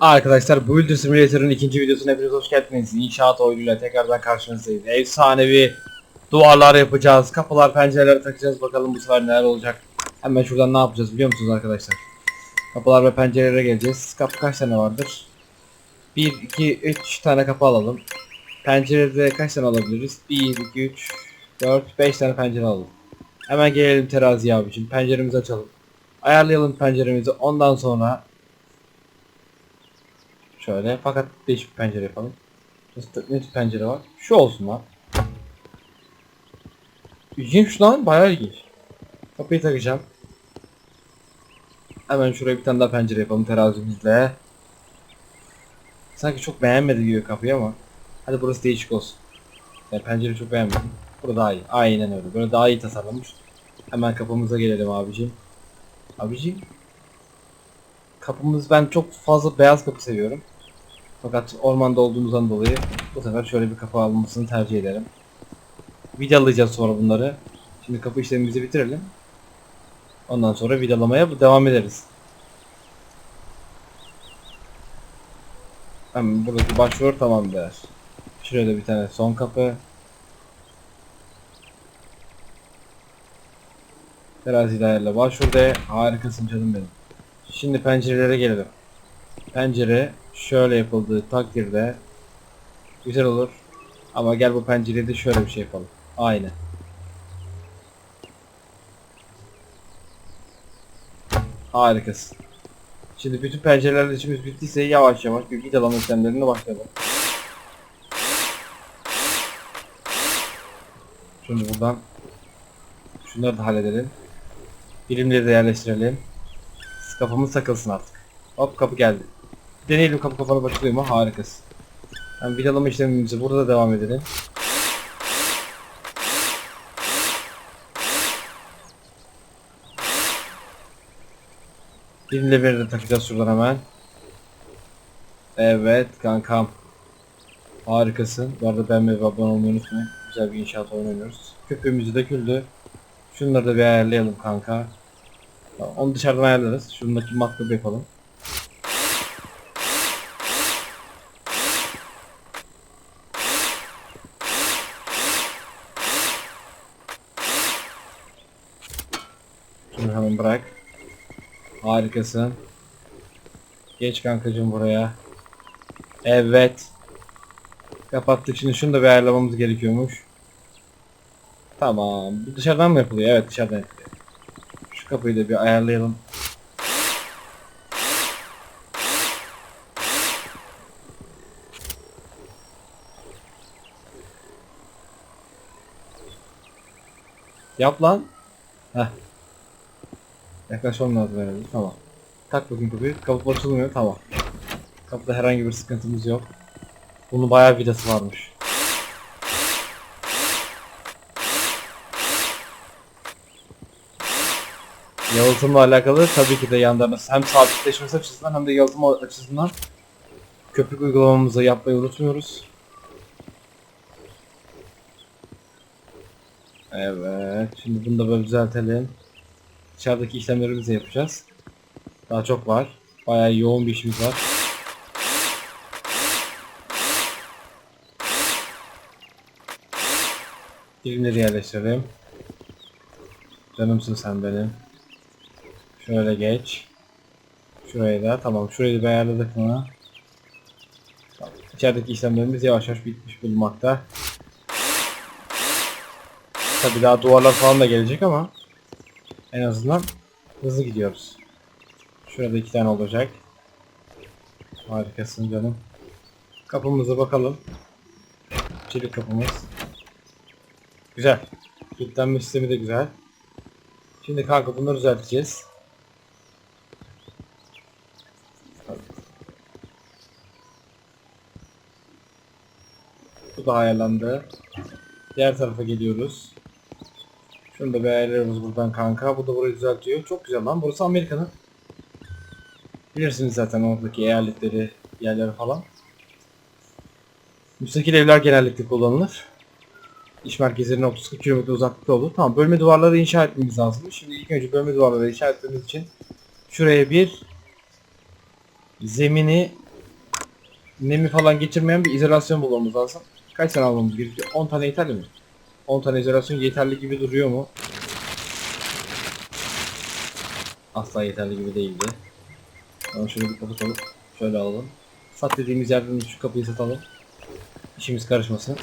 Arkadaşlar Builder Simulator'ın ikinci videosuna hepiniz hoş geldiniz. İnşaat oyunuyla tekrardan karşınızdayız. Efsanevi duvarlar yapacağız. Kapılar, pencereler takacağız. Bakalım bu sefer neler olacak. Hemen şuradan ne yapacağız biliyor musunuz arkadaşlar? Kapılar ve pencerelere geleceğiz. Kapı kaç tane vardır? 1, 2, 3 tane kapı alalım. Pencerede kaç tane alabiliriz? 1, 2, 3, 4, 5 tane pencere alalım. Hemen gelelim teraziye abicim. Penceremizi açalım. Ayarlayalım penceremizi. Ondan sonra Şöyle fakat değişik bir pencere yapalım. Ne tür pencere var? Şu olsun lan. İlginç lan bayağı ilginç. Kapıyı takacağım. Hemen şuraya bir tane daha pencere yapalım terazimizle. Sanki çok beğenmedi gibi kapıyı ama. Hadi burası değişik olsun. Yani pencereyi çok beğenmedim. Burada daha iyi. Aynen öyle. Böyle daha iyi tasarlanmış. Hemen kapımıza gelelim abicim. Abicim. Kapımız ben çok fazla beyaz kapı seviyorum. Fakat ormanda olduğumuzdan dolayı bu sefer şöyle bir kapı alınmasını tercih ederim. Vidalayacağız sonra bunları. Şimdi kapı işlemimizi bitirelim. Ondan sonra vidalamaya devam ederiz. Hemen buradaki başvuru tamamdır. Şuraya da bir tane son kapı. Teraziyle ayarla başvur de. Harikasın canım benim. Şimdi pencerelere gelelim. Pencere şöyle yapıldığı takdirde güzel olur. Ama gel bu pencereye de şöyle bir şey yapalım. Aynı. Harikasın. Şimdi bütün pencerelerle işimiz bittiyse yavaş yavaş bir vidalama işlemlerine başlayalım. Şimdi buradan şunları da halledelim. Birimleri de yerleştirelim. Kapımız takılsın artık. Hop kapı geldi. Deneyelim kapı kafanı başlıyor mu? Harikasın. Yani vidalama işlemimizi burada devam edelim. Birimle bir de takacağız şuradan hemen. Evet kankam. Harikasın. Bu arada beğenmeyi ve abone olmayı unutmayın. Güzel bir inşaat oynuyoruz. Köpüğümüzü döküldü. Şunları da bir ayarlayalım kanka. Onu dışarıdan ayarlarız. Şundaki matkabı yapalım. Şunu hemen bırak. Harikasın. Geç kankacım buraya. Evet. Kapattık. Şimdi şunu da bir ayarlamamız gerekiyormuş. Tamam. Bu dışarıdan mı yapılıyor? Evet dışarıdan yapılıyor. Şu kapıyı da bir ayarlayalım. Yap lan. Heh. Yaklaşmam lazım herhalde. Tamam. Tak bakayım kapıyı. Kapı açılmıyor. Tamam. Kapıda herhangi bir sıkıntımız yok. Bunun bayağı vidası varmış. Yalıtımla alakalı tabii ki de yanlarınız hem sabitleşmesi açısından hem de yalıtım açısından köpük uygulamamızı yapmayı unutmuyoruz. Evet, şimdi bunu da böyle düzeltelim. Dışarıdaki işlemlerimizi yapacağız. Daha çok var. Bayağı yoğun bir işimiz var. Birimleri yerleştirelim. Canımsın sen benim. Şöyle geç. Şurayı da tamam. Şurayı da ayarladık mı? İçerideki işlemlerimiz yavaş yavaş bitmiş bulunmakta. Tabi daha duvarlar falan da gelecek ama en azından hızlı gidiyoruz. Şurada iki tane olacak. Harikasın canım. Kapımıza bakalım. Çelik kapımız. Güzel. Kilitlenme sistemi de güzel. Şimdi kanka bunları düzelteceğiz. Bu da ayarlandı. Diğer tarafa geliyoruz. Şunu da ayarlıyoruz buradan kanka. Bu da burayı düzeltiyor. Çok güzel lan. Burası Amerika'nın. Bilirsiniz zaten oradaki eyaletleri, yerleri falan. Müstakil evler genellikle kullanılır. İş merkezlerine 30 km uzaklıkta olur. Tamam bölme duvarları inşa etmemiz lazım. Şimdi ilk önce bölme duvarları inşa etmemiz için şuraya bir zemini nemi falan geçirmeyen bir izolasyon bulmamız lazım. Kaç tane almamız gerekiyor? 10 tane yeterli mi? 10 tane izolasyon yeterli gibi duruyor mu? Asla yeterli gibi değildi. Ama şöyle bir kapatalım. Şöyle alalım. Sat dediğimiz yerden şu kapıyı satalım. İşimiz karışmasın.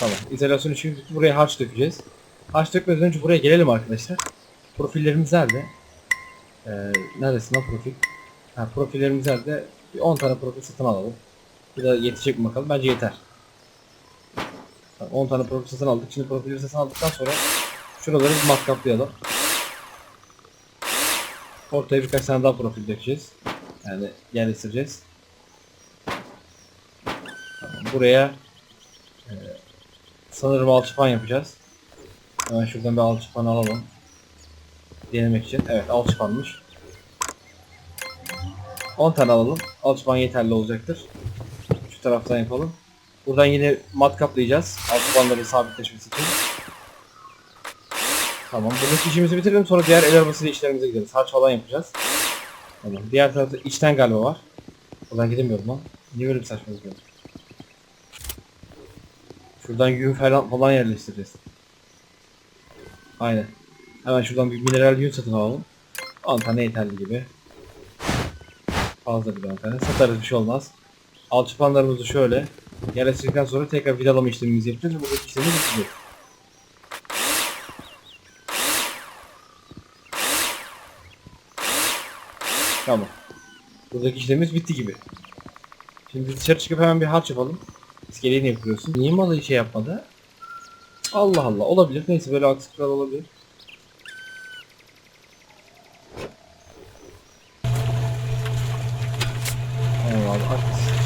Tamam. İzolasyon bitti. Buraya harç dökeceğiz. Harç dökmeden önce buraya gelelim arkadaşlar. Profillerimiz nerede? Ee, neredesin lan profil? Ha, profillerimiz nerede? Bir 10 tane profil satın alalım. Bu da yetecek mi bakalım? Bence yeter. Tamam, 10 tane profil satın aldık. Şimdi profilleri satın aldıktan sonra şuraları bir matkaplayalım. Ortaya birkaç tane daha profil dökeceğiz. Yani yerleştireceğiz. Tamam, buraya e, sanırım alçıpan yapacağız. Hemen şuradan bir alçıpan alalım. Denemek için. Evet alçıpanmış. 10 tane alalım. Alçıpan yeterli olacaktır. Şu taraftan yapalım. Buradan yine matkaplayacağız. Alçıpanların sabitleşmesi için. Tamam. Buradaki işimizi bitirelim. Sonra diğer el arabasıyla işlerimize gideriz. Harç falan yapacağız. Tamam. Diğer tarafta içten galiba var. Oradan gidemiyorum lan. Niye böyle bir saçma yapıyorum? Şuradan yün falan, falan yerleştireceğiz. Aynen. Hemen şuradan bir mineral yün satın alalım. 10 tane yeterli gibi. Fazla bir 10 tane. Satarız bir şey olmaz. Alçıpanlarımızı şöyle yerleştirdikten sonra tekrar vidalama işlemimizi yapacağız ve buradaki işlemimiz bitecek. Tamam. Buradaki işlemimiz bitti gibi. Şimdi dışarı çıkıp hemen bir harç yapalım. İskeleyi ne yapıyorsun? Niye malı şey yapmadı? Allah Allah olabilir. Neyse böyle aksaklar olabilir. Abi haklısın.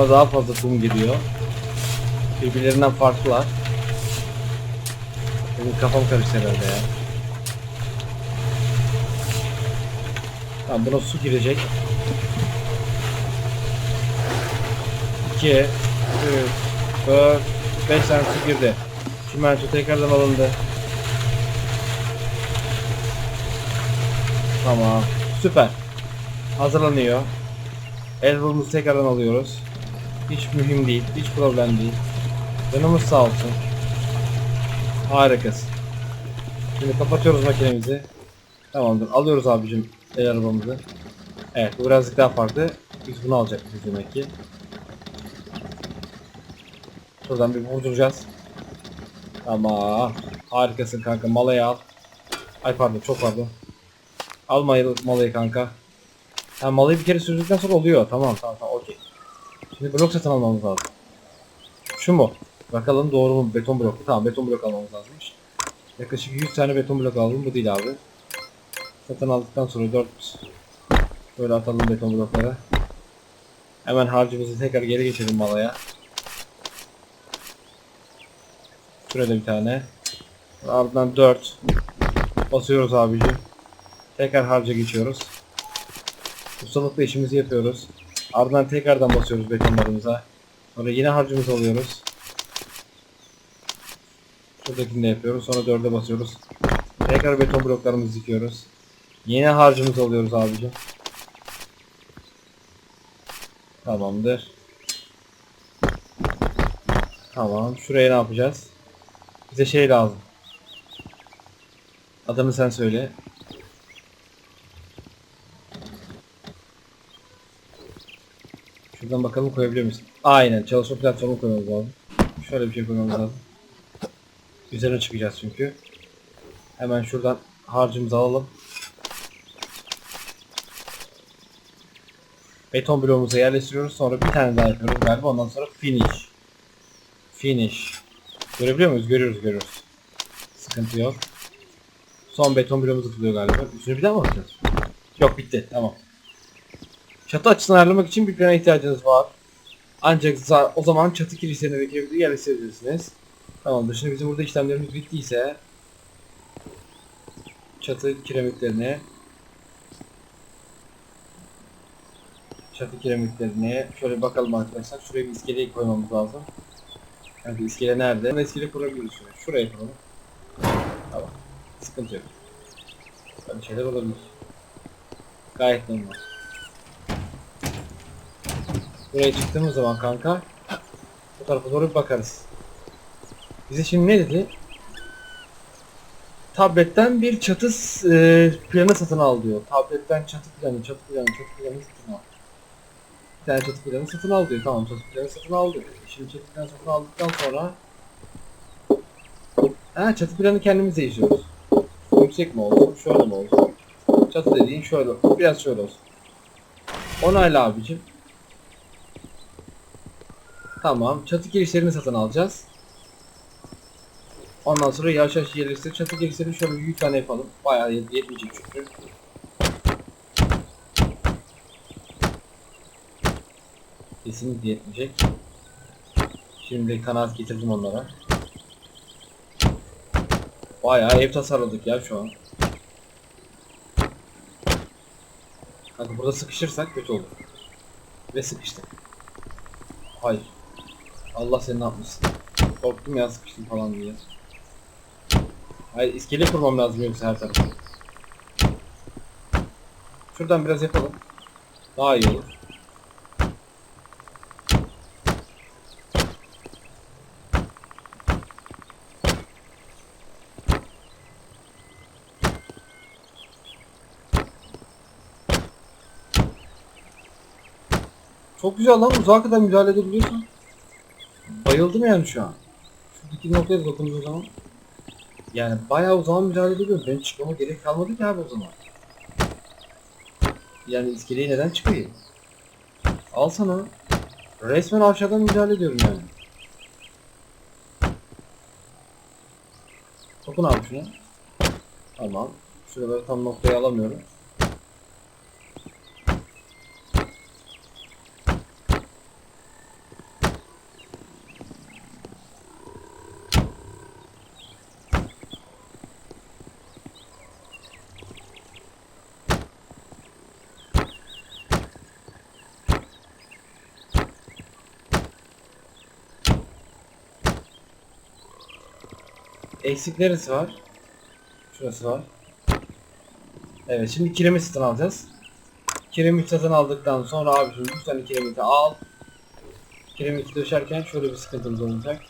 Buna daha fazla kum giriyor. Birbirlerinden farklılar. Benim kafam karıştı herhalde ya. Tamam buna su girecek. 2 3 4 5 tane su girdi. Çimento tekrardan alındı. Tamam. Süper. Hazırlanıyor. Elbow'umuzu tekrardan alıyoruz. Hiç mühim değil. Hiç problem değil. Canımız sağ olsun. Harikasın. Şimdi kapatıyoruz makinemizi. Tamamdır. Alıyoruz abicim el arabamızı. Evet bu birazcık daha farklı. Biz bunu alacakmışız demek ki. Şuradan bir vurduracağız. Tamam. Harikasın kanka. Malayı al. Ay pardon çok pardon. Al malayı, malayı kanka. Ha malayı bir kere sürdükten sonra oluyor. Tamam tamam tamam. Şimdi blok satın almamız lazım. Şu mu? Bakalım doğru mu? Beton blok. Tamam beton blok almamız lazımmış. Yaklaşık 100 tane beton blok aldım. Bu değil abi. Satın aldıktan sonra 4 böyle atalım beton bloklara. Hemen harcımızı tekrar geri geçelim malaya. Şurada bir tane. Ardından 4. Basıyoruz abicim. Tekrar harca geçiyoruz. Ustalıkla işimizi yapıyoruz. Ardından tekrardan basıyoruz betonlarımıza. Sonra yine harcımızı alıyoruz. Şuradakini de yapıyoruz. Sonra 4'e basıyoruz. Tekrar beton bloklarımızı dikiyoruz. Yine harcımızı alıyoruz abicim. Tamamdır. Tamam. Şuraya ne yapacağız? Bize şey lazım. Adını sen söyle. Şuradan bakalım koyabiliyor musun? Aynen çalışma platformu koymamız lazım. Şöyle bir şey koymamız lazım. Üzerine çıkacağız çünkü. Hemen şuradan harcımızı alalım. Beton bloğumuza yerleştiriyoruz. Sonra bir tane daha yapıyoruz galiba. Ondan sonra finish. Finish. Görebiliyor muyuz? Görüyoruz görüyoruz. Sıkıntı yok. Son beton bloğumuzu kılıyor galiba. Üstüne bir daha mı atacağız? Yok bitti. Tamam. Çatı açısını ayarlamak için bir plana ihtiyacınız var. Ancak o zaman çatı kilislerine ve kebiri yerleştirebilirsiniz. Tamamdır. Şimdi bizim burada işlemlerimiz bittiyse çatı kiremitlerine çatı kiremitlerine şöyle bakalım arkadaşlar. Şuraya bir iskeleyi koymamız lazım. Yani iskele nerede? Bu iskele kurabiliriz şuraya. Şuraya kuralım. Tamam. Sıkıntı yok. Böyle şeyler olabilir. Gayet normal. Buraya çıktığımız zaman kanka bu tarafa doğru bir bakarız. Bize şimdi ne dedi? Tabletten bir çatı e, planı satın al diyor. Tabletten çatı planı, çatı planı, çatı planı satın al. Bir tane çatı planı satın al diyor. Tamam çatı planı satın al diyor. Şimdi çatı planı satın aldıktan sonra Ha çatı planı kendimiz değiştiriyoruz. Yüksek mi olsun, şöyle mi olsun? Çatı dediğin şöyle, biraz şöyle olsun. Onayla abicim. Tamam, çatı girişlerini satın alacağız. Ondan sonra yavaş yavaş yerleştir. Çatı girişlerini şöyle bir 100 tane yapalım. Bayağı yet- yetmeyecek çünkü. Kesinlikle yetmeyecek. Şimdi kanaat getirdim onlara. Bayağı ev tasarladık ya şu an. Kanka burada sıkışırsak kötü olur. Ve sıkıştık. Hayır. Allah seni ne yapmışsın. Korktum ya sıkıştım falan diye. Hayır iskele kurmam lazım yoksa her tarafa. Şuradan biraz yapalım. Daha iyi olur. Çok güzel lan uzağa kadar müdahale edebiliyorsun. Bayıldım yani şu an. Şuradaki noktaya da dokunduğum zaman. Yani bayağı uzağa müdahale edebiliyorum. Ben çıkmama gerek kalmadı ki abi o zaman. Yani iskeleyi neden çıkayım? Al sana. Resmen aşağıdan müdahale ediyorum yani. Dokun abi şuna. Tamam. Şuraları tam noktaya alamıyorum. Eksik neresi var? Şurası var. Evet şimdi kiremit satın alacağız. Kiremit satın aldıktan sonra abi şimdi 100 tane kiremiti al. Kiremiti döşerken şöyle bir sıkıntımız olacak.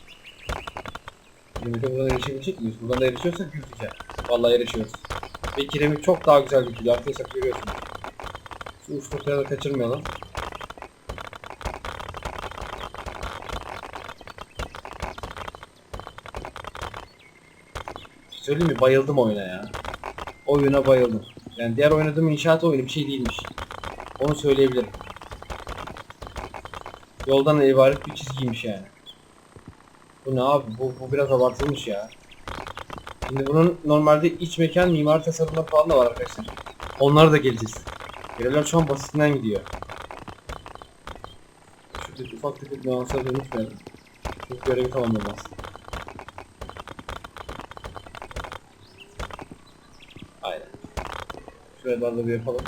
Kiremite buradan erişebilecek miyiz? Buradan da erişiyorsak güzel. Vallahi erişiyoruz. Ve kiremit çok daha güzel dökülüyor. Arkadaşlar görüyorsunuz. Şu uç noktaya da kaçırmayalım. Söyleyeyim mi? Bayıldım oyuna ya. Oyuna bayıldım. Yani diğer oynadığım inşaat oyunu bir şey değilmiş. Onu söyleyebilirim. Yoldan ibaret bir çizgiymiş yani. Bu ne abi? Bu, bu biraz abartılmış ya. Şimdi bunun normalde iç mekan mimari tasarımları falan da var arkadaşlar. Onlara da geleceğiz. Görevler şu an basitinden gidiyor. Şurada ufak tefek nüansları unutmayalım. Çünkü görevi tamamlamaz. Aynen. Şuralarda bir yapalım.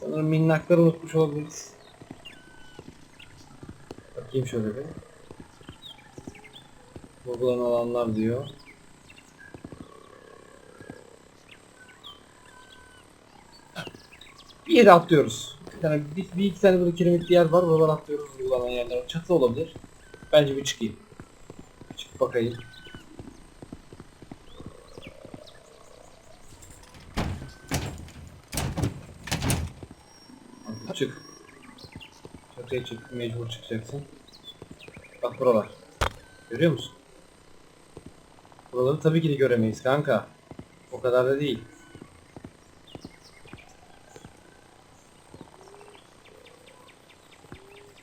Sanırım minnakları unutmuş olabiliriz. Bakayım şöyle bir. Vurgulanan alanlar diyor. Bir yere atlıyoruz. Bir tane, bir, bir iki tane böyle kiremitli yer var. Buralara atlıyoruz vurgulanan yerler. Çatı olabilir. Bence bir çıkayım. Çık bakayım. Hadi Çık. Çatıya çık. Mecbur çıkacaksın. Bak buralar. Görüyor musun? Buraları tabii ki de göremeyiz kanka. O kadar da değil.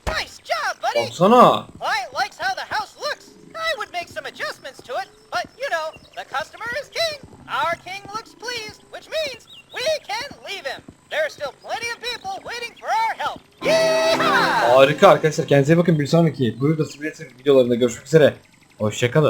Nice job, buddy! Baksana. Client likes how the house looks. I would make some adjustments to it, but you know, the customer is king. Our king looks pleased, which means we can leave him. Harika arkadaşlar. Kendinize bakın. Bir sonraki da Simulator videolarında görüşmek üzere. Hoşçakalın.